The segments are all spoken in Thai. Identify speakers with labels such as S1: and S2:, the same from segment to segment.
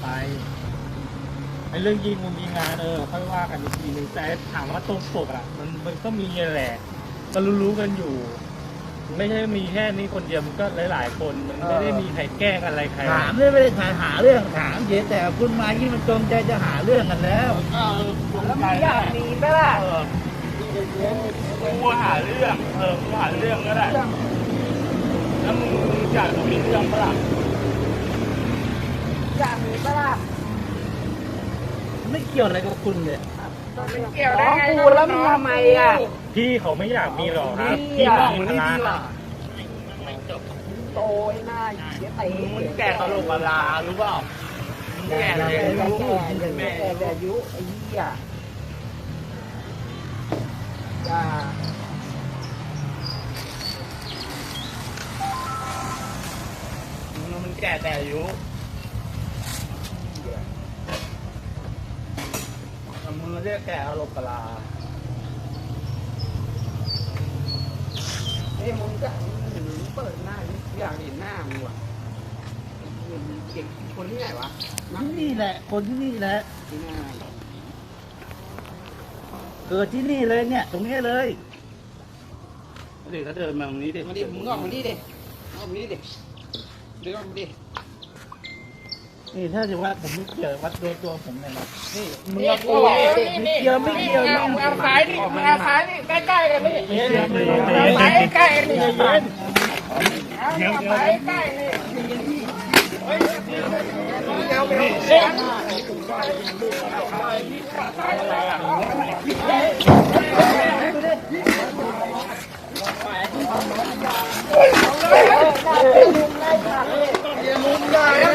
S1: ไปไอ้เรื่องยิงมุมยิงงานเออค่อยว่ากันอีกทีนึงแต่ถามว่าตรงปกอะ มันมันก็มีแหละก็รู้ๆกันอยู่ ไม่ใช่มีแค่นี้คนเดียวมันก็หลายๆ คนมันไม่ได้มีใครแกล้งอะไรใคร
S2: ถามเนี่ยไม่ได้ถามหาเรื่องถามเฉยแต่คุณมายิ่งมันจงใจจะหาเรื่องกันแล้ว
S1: เออผม
S2: แล้วมันอยากมีไหมล่ะ
S1: เออกูหาเรื่องเออกูหาเรื่องก็ได้แล้วมึงมึงอยากจะมีเรื่องปะล่ะ
S2: อยากมีปะล่ะไม่เกี่ยวอะไรกับคุณเลย
S3: เกี่ยวได้ไงกูแล้วมึงทำไมอะ
S1: พี่เขาไม่อยากมีหรอกครับ
S3: พี่
S1: พี่
S3: อะ
S1: เขามีภาระ
S3: โตยหน้าเสียตี
S1: แก่ตลกเวลารู้เปล่า
S2: แก่เลย
S3: แก่แก่แก่อายุไอ้เหี้ยจ้า
S1: มันแก่แต่อายุมือ เรียกแก่อารมณ์กลา
S3: ไอ้มึงก็เปิดหน้าอยากเห็นหน้ามึงว่ะเด็กคนที่ไหนวะ
S2: ที่นี่แหละ คนที่นี่แหละ
S3: ที่หน้า
S2: เกิดที่นี่เลยเนี่ย ตรงนี้เลย
S1: เด็กก็เดินมาตรงนี้ดิ
S3: มาดิมึงออกมาดิดิออกมาดิดิเดินออกมาดิ
S2: นี่ถ้าจะวัดผมไม่เกี่ยววัดโดนตัวผมเลยนะนี่
S3: มึงเอากูไม่เกี่ยวไม่เกี่ยวมึงเอาซ้ายดิมึงเอาซ้ายดิใกล้ๆกันนี่
S1: เย็นเย็น
S3: เอาซ้ายใกล้ๆนี่
S1: เย็น
S3: เอาซ้ายใกล้นี่เดี๋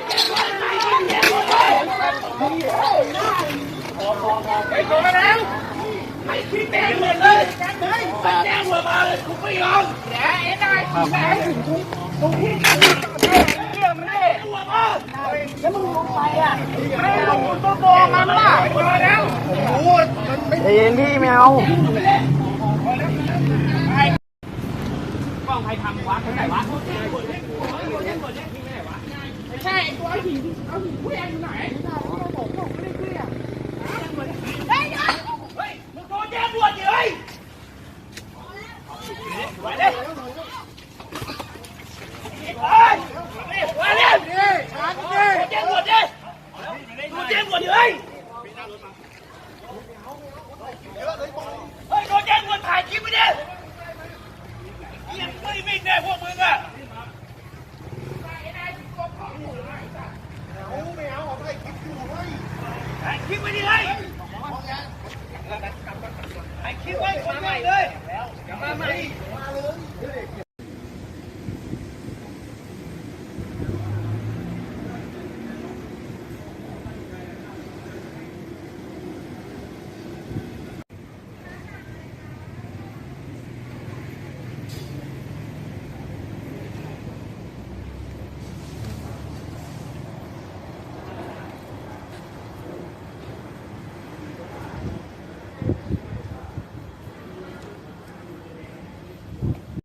S3: เลยกูไม่ยอมแดงไอ้นายแดงตรงที่กันเรื่องมันนี่หัวมาแล้วมึงลงไปอะไม่ลงตัวตัวมันล่ะมาแล้วเย็นพี่แมว กล้องใครทำวะคนไหนวะ ไม่ใช่ตัวหิน คิดไว้ดีเลยไอ้คิดไว้คนเดียวเลยมาใหม่